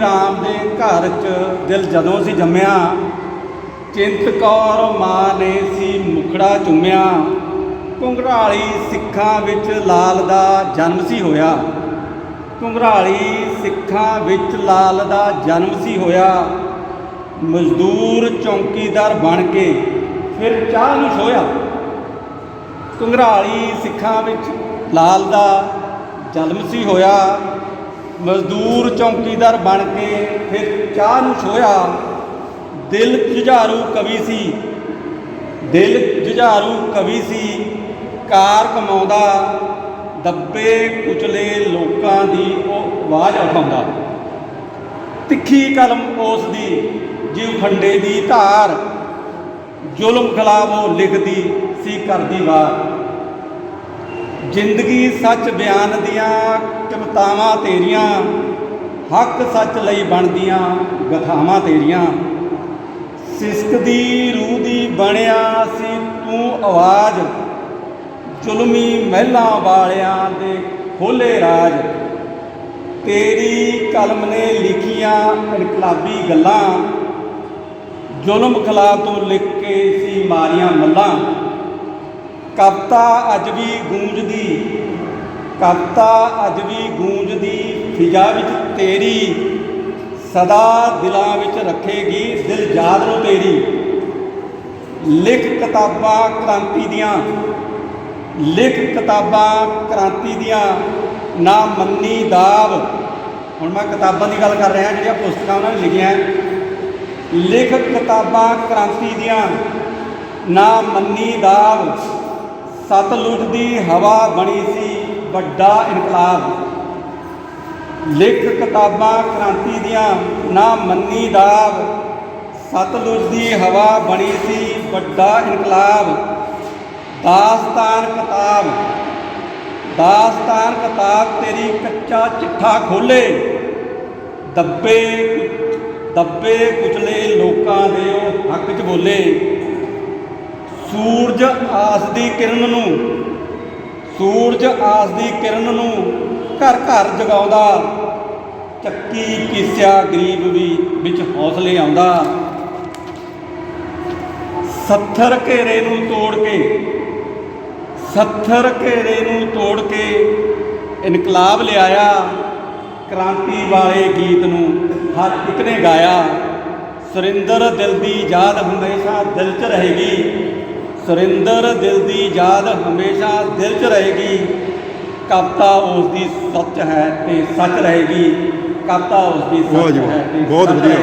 ਰਾਮ ਦੇ ਘਰ ਚ ਦਿਲ ਜਦੋਂ ਸੀ ਜੰਮਿਆ, ਚਿੰਤ ਕੌਰ ਮਾਂ ਨੇ ਸੀ ਮੁਖੜਾ ਚੁੰਮਿਆ। ਘੁੰਗਰਾਲੀ ਸਿੱਖਾਂ ਵਿੱਚ ਲਾਲ ਦਾ ਜਨਮ ਸੀ ਹੋਇਆ। ਘੁੰਗਰਾਲੀ ਸਿੱਖਾਂ ਵਿੱਚ ਲਾਲ ਦਾ ਜਨਮ ਸੀ ਹੋਇਆ। ਮਜ਼ਦੂਰ ਚੌਂਕੀਦਾਰ ਬਣ ਕੇ ਫਿਰ ਚਾਹ ਨੂੰ ਸੋਇਆ ਘੁੰਗਰਾਲੀ ਸਿੱਖਾਂ ਵਿੱਚ ਲਾਲ ਦਾ ਜਨਮ ਸੀ ਹੋਇਆ। ਮਜ਼ਦੂਰ ਚੌਂਕੀਦਾਰ ਬਣ ਕੇ ਫਿਰ ਚਾਹ ਨੂੰ ਸੋਇਆ ਦਿਲ ਜੁਝਾਰੂ ਕਵੀ ਸੀ। ਦਿਲ ਜੁਝਾਰੂ ਕਵੀ ਸੀ। ਕਾਰ ਕਮਾਉਂਦਾ। ਦੱਬੇ ਕੁਚਲੇ ਲੋਕਾਂ ਦੀ ਉਹ ਆਵਾਜ਼ ਉਠਾਉਂਦਾ। ਤਿੱਖੀ ਕਲਮ ਉਸ ਦੀ, ਜਿਉ ਖੰਡੇ ਦੀ ਧਾਰ। ਜ਼ੁਲਮ ਖਿਲਾਫ ਉਹ ਲਿਖਦੀ ਸੀ ਕਰਦੀ ਵਾਰ। ਜ਼ਿੰਦਗੀ ਸੱਚ ਬਿਆਨ ਦੀਆਂ ਤਾਵਾਂ ਤੇਰੀਆਂ, ਹੱਕ ਸੱਚ ਲਈ ਬਣਦੀਆਂ ਗਥਾਵਾਂ ਤੇਰੀਆਂ। ਸਿਸਕਦੀ ਰੂਹ ਦੀ ਬਣਿਆ ਸੀ ਤੂੰ ਆਵਾਜ਼, ਜ਼ੁਲਮੀ ਮਹਿਲਾਂ ਵਾਲਿਆਂ ਦੇ ਖੋਲੇ ਰਾਜ। ਤੇਰੀ ਕਲਮ ਨੇ ਲਿਖੀਆਂ ਇਨਕਲਾਬੀ ਗੱਲਾਂ, ਜ਼ੁਲਮ ਖਿਲਾਫ ਤੋਂ ਲਿਖ ਕੇ ਸੀ ਮਾਰੀਆਂ ਮੱਲਾਂ। ਕਵਿਤਾ ਅੱਜ ਵੀ ਗੂੰਜਦੀ ਕਵਿਤਾ ਅੱਜ ਵੀ ਗੂੰਜਦੀ, ਫਿਜ਼ਾ ਵਿੱਚ ਤੇਰੀ, ਸਦਾ ਦਿਲਾਂ ਵਿੱਚ ਰੱਖੇਗੀ ਦਿਲ ਯਾਦ ਨੂੰ ਤੇਰੀ। ਲਿਖ ਕਿਤਾਬਾਂ ਕ੍ਰਾਂਤੀ ਦੀਆਂ, ਲਿਖ ਕਿਤਾਬਾਂ ਕ੍ਰਾਂਤੀ ਦੀਆਂ, ਨਾ ਮੰਨੀ ਦਾਵ। ਹੁਣ ਮੈਂ ਕਿਤਾਬਾਂ ਦੀ ਗੱਲ ਕਰ ਰਿਹਾ, ਜਿਹੜੀਆਂ ਪੁਸਤਕਾਂ ਉਹਨਾਂ ਨੇ ਲਿਖੀਆਂ ਲਿਖ ਕਿਤਾਬਾਂ ਕ੍ਰਾਂਤੀ ਦੀਆਂ, ਨਾ ਮੰਨੀ ਦਾਵ। ਸਤਲੁਜ ਦੀ ਹਵਾ ਬਣੀ ਸੀ ਵੱਡਾ ਇਨਕਲਾਬ। ਲਿਖ ਕਿਤਾਬਾਂ ਕ੍ਰਾਂਤੀ ਦੀਆਂ ਨਾ ਮੰਨੀ ਦਾਵ। ਸਤਲੁਜ ਦੀ ਹਵਾ ਬਣੀ ਸੀ ਵੱਡਾ ਇਨਕਲਾਬ। ਦਾਸਤਾਨ ਕਿਤਾਬ। ਦਾਸਤਾਨ ਕਿਤਾਬ ਤੇਰੀ ਕੱਚਾ ਚਿੱਠਾ ਖੋਲੇ। ਦੱਬੇ ਦੱਬੇ ਕੁਚਲੇ ਲੋਕਾਂ ਦੇ ਉਹ ਹੱਕ 'ਚ ਬੋਲੇ। ਸੂਰਜ ਆਸ ਦੀ ਕਿਰਨ ਨੂੰ ਸੂਰਜ ਆਸ ਦੀ ਕਿਰਨ ਨੂੰ ਘਰ ਘਰ ਜਗਾਉਂਦਾ। ਚੱਕੀ ਕਿਸਿਆ ਗਰੀਬ ਵੀ ਵਿੱਚ ਹੌਸਲੇ ਆਉਂਦਾ। ਸੱਥਰ ਘੇਰੇ ਨੂੰ ਤੋੜ ਕੇ, ਸੱਥਰ ਘੇਰੇ ਨੂੰ ਤੋੜ ਕੇ ਇਨਕਲਾਬ ਲਿਆਇਆ। ਕ੍ਰਾਂਤੀ ਵਾਲੇ ਗੀਤ ਨੂੰ ਹਰ ਇੱਕ ਨੇ ਗਾਇਆ। ਸੁਰਿੰਦਰ ਦਿਲ ਦੀ ਯਾਦ ਹਮੇਸ਼ਾ ਦਿਲ 'ਚ ਰਹੇਗੀ। ਸੁਰਿੰਦਰ ਦਿਲ ਦੀ ਯਾਦ ਹਮੇਸ਼ਾ ਦਿਲ 'ਚ ਰਹੇਗੀ। ਕਵਿਤਾ ਉਸ ਦੀ ਸੱਚ ਹੈ ਤੇ ਸੱਚ ਰਹੇਗੀ। ਕਵਿਤਾ ਉਸ ਦੀ ਸੱਚ ਹੈ ਬਹੁਤ ਵਧੀਆ।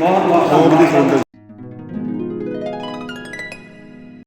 ਬਹੁਤ ਬਹੁਤ ਬਹੁਤ ਵਧੀਆ